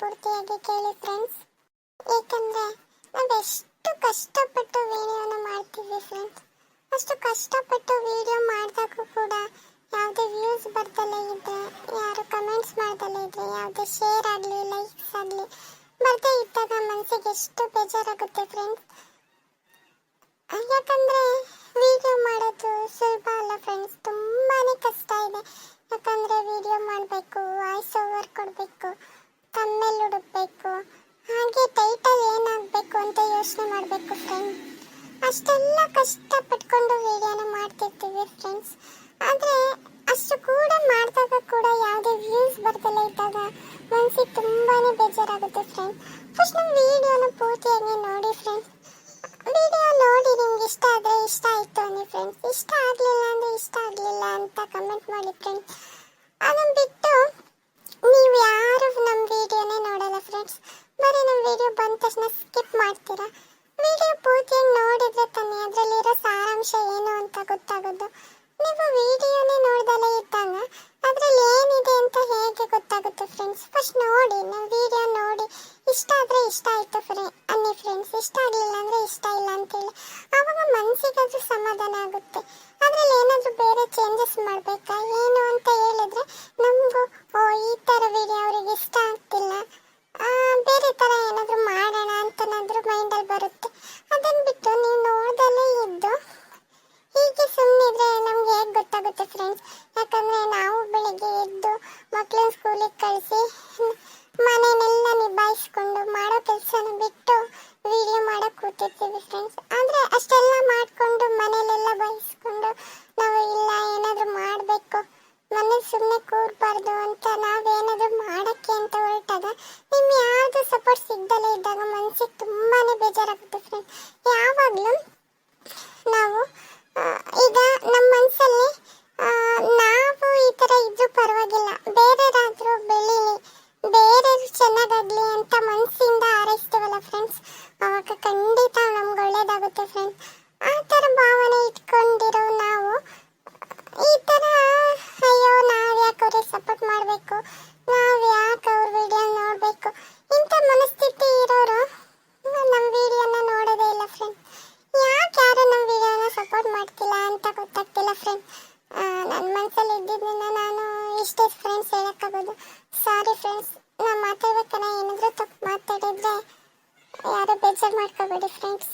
ಪೂರ್ತಿಯಾಗಿ ಕೇಳಿ ಫ್ರೆಂಡ್ಸ್ ಏಕೆಂದರೆ ನಾವೆಷ್ಟು ಕಷ್ಟಪಟ್ಟು ವಿಡಿಯೋನ ಮಾಡ್ತೀವಿ ಫ್ರೆಂಡ್ಸ್ ಅಷ್ಟು ಕಷ್ಟಪಟ್ಟು ವಿಡಿಯೋ ಮಾಡಿದಾಗೂ ಕೂಡ ಯಾವುದೇ ವ್ಯೂಸ್ ಬರ್ದಲೇ ಇದ್ದರೆ ಯಾರು ಕಮೆಂಟ್ಸ್ ಮಾಡ್ದಲೇ ಇದ್ದರೆ ಯಾವುದೇ ಶೇರ್ ಆಗಲಿ ಲೈಕ್ಸ್ ಆಗಲಿ, ಬರ್ದೇ ಇದ್ದಾಗ ಮನಸ್ಸಿಗೆ ಎಷ್ಟು ಬೇಜಾರಾಗುತ್ತೆ ಫ್ರೆಂಡ್ಸ್ ಯಾಕಂದರೆ ವಿಡಿಯೋ ಮಾಡೋದು ಸುಲಭ ಅಲ್ಲ ಫ್ರೆಂಡ್ಸ್ ತುಂಬಾ ಕಷ್ಟ ಇದೆ. ಯಾಕಂದರೆ ವಿಡಿಯೋ ಮಾಡಬೇಕು ವಾಯ್ಸ್ ಓವರ್ ಕೊಡಬೇಕು. ತಮ್ಮೇಲೆ ಹುಡುಕ್ಬೇಕು ಹಾಗೆ ಟೈಟಲ್ ಏನಾಗಬೇಕು ಅಂತ ಯೋಚನೆ ಮಾಡಬೇಕು ಫ್ರೆಂಡ್ ಅಷ್ಟೆಲ್ಲ ಕಷ್ಟ ಪಟ್ಕೊಂಡು ವಿಡಿಯೋನ ಮಾಡ್ತಿರ್ತೀವಿ ಫ್ರೆಂಡ್ಸ್ ಆದರೆ ಅಷ್ಟು ಕೂಡ ಮಾಡಿದಾಗ ಕೂಡ ಯಾವುದೇ ವ್ಯೂಸ್ ಬರ್ದಲೇ ಇದ್ದಾಗ ಮನಸ್ಸಿಗೆ ತುಂಬಾ ಬೇಜಾರಾಗುತ್ತೆ ಫ್ರೆಂಡ್ ಫಸ್ಟ್ ನಮ್ಮ ವಿಡಿಯೋನ ಪೂರ್ತಿಯಾಗಿ ನೋಡಿ ಫ್ರೆಂಡ್ಸ್ ವಿಡಿಯೋ ನೋಡಿ ನಿಮ್ಗೆ ಇಷ್ಟ ಆದರೆ ಇಷ್ಟ ಆಯಿತು ಅನ್ನಿ ಫ್ರೆಂಡ್ಸ್ ಇಷ್ಟ ಆಗಲಿಲ್ಲ ಅಂದರೆ ಇಷ್ಟ ಆಗಲಿಲ್ಲ ಅಂತ ಕಮೆಂಟ್ ಮಾಡಿ ಫ್ರೆಂಡ್ಸ್ ಅದನ್ನು ಬಿಟ್ಟು ನೀವು ಯಾರು ನಮ್ಮ ವಿಡಿಯೋನೇ ನೋಡಲ್ಲ ಫ್ರೆಂಡ್ಸ್ ಬರೀ ನಮ್ಮ ವಿಡಿಯೋ ಬಂದ ತಕ್ಷಣ ಸ್ಕಿಪ್ ಮಾಡ್ತೀರಾ? ವಿಡಿಯೋ ಪೂರ್ತಿಯಾಗಿ ನೋಡಿದ್ರೆ ತಾನೇ ಅದರಲ್ಲಿರೋ ಸಾರಾಂಶ ಏನು ಅಂತ ಗೊತ್ತಾಗೋದು. ನೀವು ವಿಡಿಯೋನೇ ನೋಡ್ದಲೇ ಇದ್ದಾಗ ಅದರಲ್ಲಿ ಏನಿದೆ ಅಂತ ಹೇಗೆ ಗೊತ್ತಾಗುತ್ತೆ ಫ್ರೆಂಡ್ಸ್ ಫಸ್ಟ್ ನೋಡಿ, ನಾವು ವಿಡಿಯೋ ನೋಡಿ. ಇಷ್ಟ ಆದರೆ ಇಷ್ಟ ಆಯಿತು ಫ್ರೆ, ಅನ್ನಿ ಫ್ರೆಂಡ್ಸ್ ಇಷ್ಟ ಆಗಲಿಲ್ಲ ಅಂದರೆ ಇಷ್ಟ ಇಲ್ಲ ಅಂತೇಳಿ. ಆವಾಗ ಮನಸ್ಸಿಗಾದ್ರೂ ಸಮಾಧಾನ ಆಗುತ್ತೆ. ಅದರಲ್ಲಿ ಏನಾದರೂ ಬೇರೆ ಚೇಂಜಸ್ ಮಾಡಬೇಕಾ? ಯಾಕಂದರೆ ನಾವು ಬೆಳಿಗ್ಗೆ ಎದ್ದು ಮಕ್ಕಳನ್ನ ಸ್ಕೂಲಿಗೆ ಕಳಿಸಿ ಮನೆಯನ್ನೆಲ್ಲ ನಿಭಾಯಿಸ್ಕೊಂಡು ಮಾಡೋ ಕೆಲಸನ ಬಿಟ್ಟು ವಿಡಿಯೋ ಮಾಡೋಕೆ ಕೂತಿರ್ತೀವಿ ಫ್ರೆಂಡ್ಸ್ ಆದರೆ ಅಷ್ಟೆಲ್ಲ ಮಾಡಿಕೊಂಡು ಮನೇಲೆಲ್ಲ ಬಯಸ್ಕೊಂಡು ನಾವು ಇಲ್ಲ, ಏನಾದರೂ ಮಾಡಬೇಕು. ಮನೆ ಸುಮ್ಮನೆ ಕೂರಬಾರ್ದು ಅಂತ ನಾವೇನಾದರೂ ಮಾಡೋಕ್ಕೆ ಅಂತ ಹೊರಟಾಗ ನಿಮ್ಮ ಯಾವುದು ಸಪೋರ್ಟ್ ಸಿಗ್ದಲೇ ಇದ್ದಾಗ ಮನಸ್ಸಿಗೆ ತುಂಬಾ ಬೇಜಾರಾಗುತ್ತೆ ಫ್ರೆಂಡ್ಸ್ ಯಾವಾಗಲೂ ನಾವು ಖಂಡಿತ ನಮ್ಗೆ ಒಳ್ಳೇದಾಗುತ್ತೆ ಫ್ರೆಂಡ್ಸ್ ಆ ಥರ ಭಾವನೆ ಇಟ್ಕೊಂಡಿರೋ ನಾವು, ಈ ಥರ, ಅಯ್ಯೋ ನಾವು ಯಾಕೆ ಅವ್ರಿಗೆ ಸಪೋರ್ಟ್ ಮಾಡಬೇಕು ನಾವು ಯಾಕೆ ಅವ್ರ ವಿಡಿಯೋ ನೋಡಬೇಕು. ಇಂಥ ಮನಸ್ಥಿತಿ ಇರೋರು ನಮ್ಮ ವಿಡಿಯೋನ ನೋಡೋದೇ ಇಲ್ಲ ಫ್ರೆಂಡ್ ಯಾಕೆ ಯಾರು ನಮ್ಮ ವಿಡಿಯೋನ ಸಪೋರ್ಟ್ ಮಾಡ್ತಿಲ್ಲ ಅಂತ ಗೊತ್ತಾಗ್ತಿಲ್ಲ ಫ್ರೆಂಡ್ ನನ್ನ ಮನಸ್ಸಲ್ಲಿ ಇದ್ದಿದ್ದನ್ನ ನಾನು ಇಷ್ಟೇ ಫ್ರೆಂಡ್ಸ್ ಹೇಳೋಕ್ಕಾಗೋದು. ಸಾರಿ ಫ್ರೆಂಡ್ಸ್ ನಾನು ಮಾತಾಡ್ಬೇಕಾದ್ರೆ ಏನಾದರೂ ತಪ್ಪು ಮಾತಾಡಿದ್ರೆ ಯಾರು ಬೇಜಾರು ಮಾಡ್ಕೋಬೇಡಿ ಫ್ರೆಂಡ್ಸ್